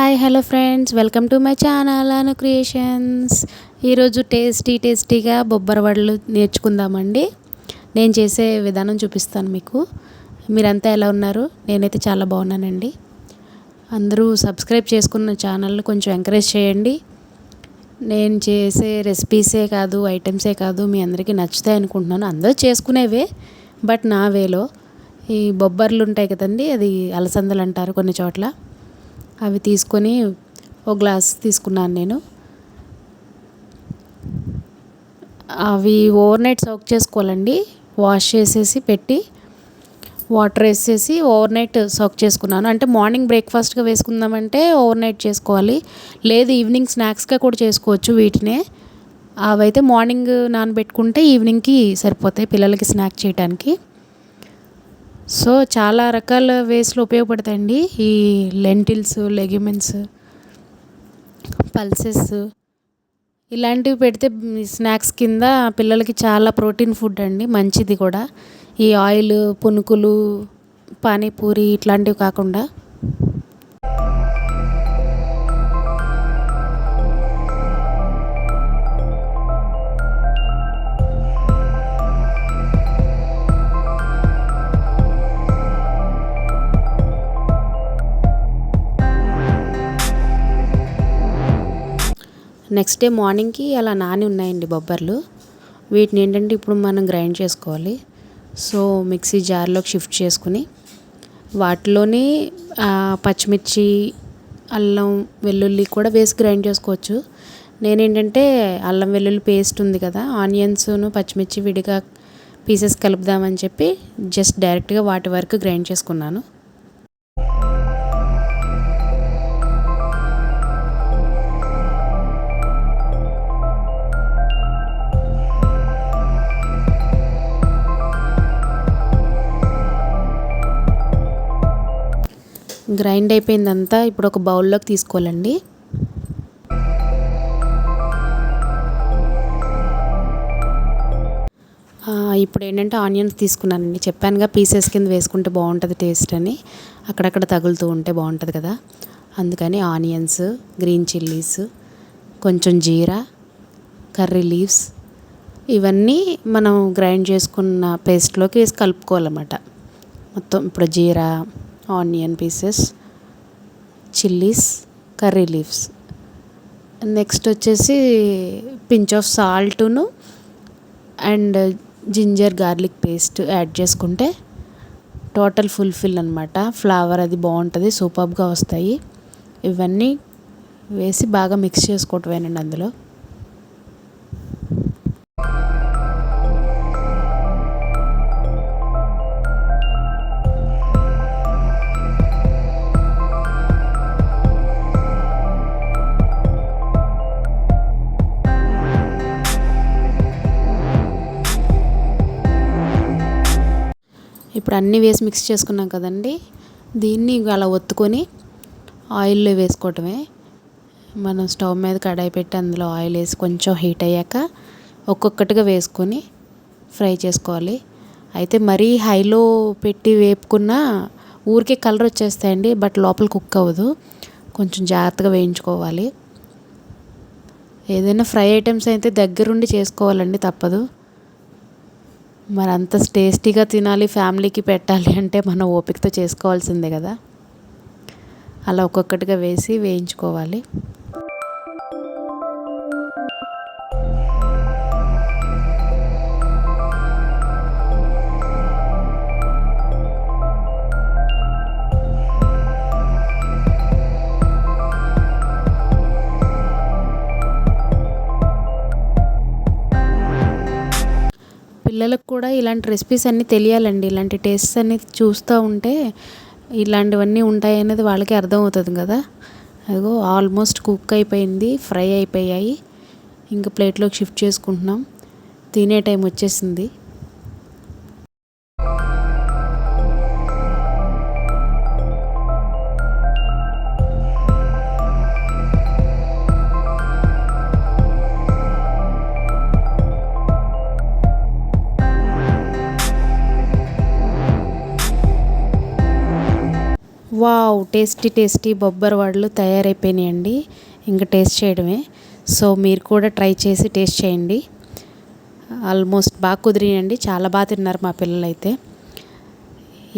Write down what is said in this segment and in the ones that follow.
Hi hello friends. Welcome to my channel Anu creations. ఈరోజు tasty టేస్టీగా బొబ్బర వడలు నేర్చుకుందామండి. నేను చేసే విధానం చూపిస్తాను మీకు. మీరంతా ఎలా ఉన్నారు? నేనైతే చాలా బాగున్నానండి. అందరూ సబ్స్క్రైబ్ చేసుకున్న ఛానల్ని కొంచెం ఎంకరేజ్ చేయండి. నేను చేసే రెసిపీసే కాదు ఐటమ్సే కాదు మీ అందరికీ నచ్చుతాయి అనుకుంటున్నాను. అందరూ చేసుకునేవే బట్ నా వేలో. ఈ బొబ్బర్లు ఉంటాయి కదండి అది అలసందలు అంటారు కొన్ని చోట్ల. అవి తీసుకొని ఒక గ్లాస్ తీసుకున్నాను నేను. అవి ఓవర్ నైట్ సోక్ చేసుకోవాలండి. వాష్ చేసేసి పెట్టి వాటర్ వేసేసి ఓవర్ నైట్ సోక్ చేసుకున్నాను. అంటే మార్నింగ్ బ్రేక్ఫాస్ట్గా వేసుకుందామంటే ఓవర్ నైట్ చేసుకోవాలి. లేదు ఈవినింగ్ స్నాక్స్గా కూడా చేసుకోవచ్చు వీటినే. అవైతే మార్నింగ్ నానబెట్టుకుంటే ఈవినింగ్కి సరిపోతాయి పిల్లలకి స్నాక్ చేయడానికి సో చాలా రకాల వేస్లో ఉపయోగపడతాయండి. ఈ లెంటిల్స్ లెగ్యుమెన్స్ పల్సెస్ ఇలాంటివి పెడితే స్నాక్స్ కింద పిల్లలకి చాలా ప్రోటీన్ ఫుడ్ అండి. మంచిది కూడా. ఈ ఆయిల్ పునుకులు పానీపూరి ఇట్లాంటివి కాకుండా. నెక్స్ట్ డే మార్నింగ్కి అలా నాని ఉన్నాయండి బొబ్బర్లు. వీటిని ఏంటంటే ఇప్పుడు మనం గ్రైండ్ చేసుకోవాలి. సో మిక్సీ జార్లోకి షిఫ్ట్ చేసుకుని వాటిలోనే పచ్చిమిర్చి అల్లం వెల్లుల్లి కూడా వేసి గ్రైండ్ చేసుకోవచ్చు. నేనేంటంటే అల్లం వెల్లుల్లి పేస్ట్ ఉంది కదా ఆనియన్స్ను పచ్చిమిర్చి విడిగా పీసెస్ కలుపుదామని చెప్పి జస్ట్ డైరెక్ట్గా వాటి వరకు గ్రైండ్ చేసుకున్నాను. గ్రైండ్ అయిపోయిందంతా ఇప్పుడు ఒక బౌల్లోకి తీసుకోవాలండి. ఇప్పుడు ఏంటంటే ఆనియన్స్ తీసుకున్నానండి. చెప్పానుగా పీసెస్ కింద వేసుకుంటే బాగుంటుంది టేస్ట్ అని. అక్కడక్కడ తగులుతూ ఉంటే బాగుంటుంది కదా. అందుకని ఆనియన్స్ గ్రీన్ చిల్లీస్ కొంచెం జీరా కర్రీ లీవ్స్ ఇవన్నీ మనం గ్రైండ్ చేసుకున్న పేస్ట్లోకి వేసి కలుపుకోవాలన్నమాట. మొత్తం ఇప్పుడు jeera onion pieces chillies curry leaves next వచ్చేసి pinch of సాల్ట్ను and ginger garlic paste add చేసుకుంటే టోటల్ ఫుల్ఫిల్ అనమాట ఫ్లేవర్ అది బాగుంటుంది సూపర్గా వస్తాయి. ఇవన్నీ వేసి బాగా మిక్స్ చేసుకోవటమేనండి అందులో. ఇప్పుడు అన్నీ వేసి మిక్స్ చేసుకున్నాం కదండి. దీన్ని అలా ఒత్తుకొని ఆయిల్లో వేసుకోవటమే. మనం స్టవ్ మీద కడాయి పెట్టి అందులో ఆయిల్ వేసి కొంచెం హీట్ అయ్యాక ఒక్కొక్కటిగా వేసుకొని ఫ్రై చేసుకోవాలి. అయితే మరీ హైలో పెట్టి వేపుకున్న ఊరికే కలర్ వచ్చేస్తాయండి బట్ లోపల కుక్ అవ్వదు. కొంచెం జాగ్రత్తగా వేయించుకోవాలి. ఏదైనా ఫ్రై ఐటమ్స్ అయితే దగ్గరుండి చేసుకోవాలండి తప్పదు. మరి అంత టేస్టీగా తినాలి ఫ్యామిలీకి పెట్టాలి అంటే మనం ఓపికతో చేసుకోవాల్సిందే కదా. అలా ఒక్కొక్కటిగా వేసి వేయించుకోవాలి. పిల్లలకు కూడా ఇలాంటి రెసిపీస్ అన్నీ తెలియాలండి. ఇలాంటి టేస్ట్స్ అన్నీ చూస్తూ ఉంటే ఇలాంటివన్నీ ఉంటాయి అనేది వాళ్ళకి అర్థమవుతుంది కదా. అదిగో ఆల్మోస్ట్ కుక్ అయిపోయింది ఫ్రై అయిపోయాయి. ఇంకా ప్లేట్లోకి షిఫ్ట్ చేసుకుంటున్నాం. తినే టైం వచ్చేసింది. వావ్ టేస్టీ టేస్టీ బొబ్బరి వడలు తయారైపోయినాయండి. ఇంకా టేస్ట్ చేయడమే. సో మీరు కూడా ట్రై చేసి టేస్ట్ చేయండి. ఆల్మోస్ట్ బాగా కుదిరియండి చాలా బాగా తిన్నారు మా పిల్లలు అయితే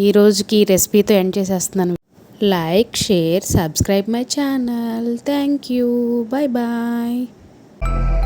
ఈ రోజుకి ఈ రెసిపీతో ఎండ్ చేసేస్తున్నాను. Like share subscribe my channel. Thank you. Bye bye.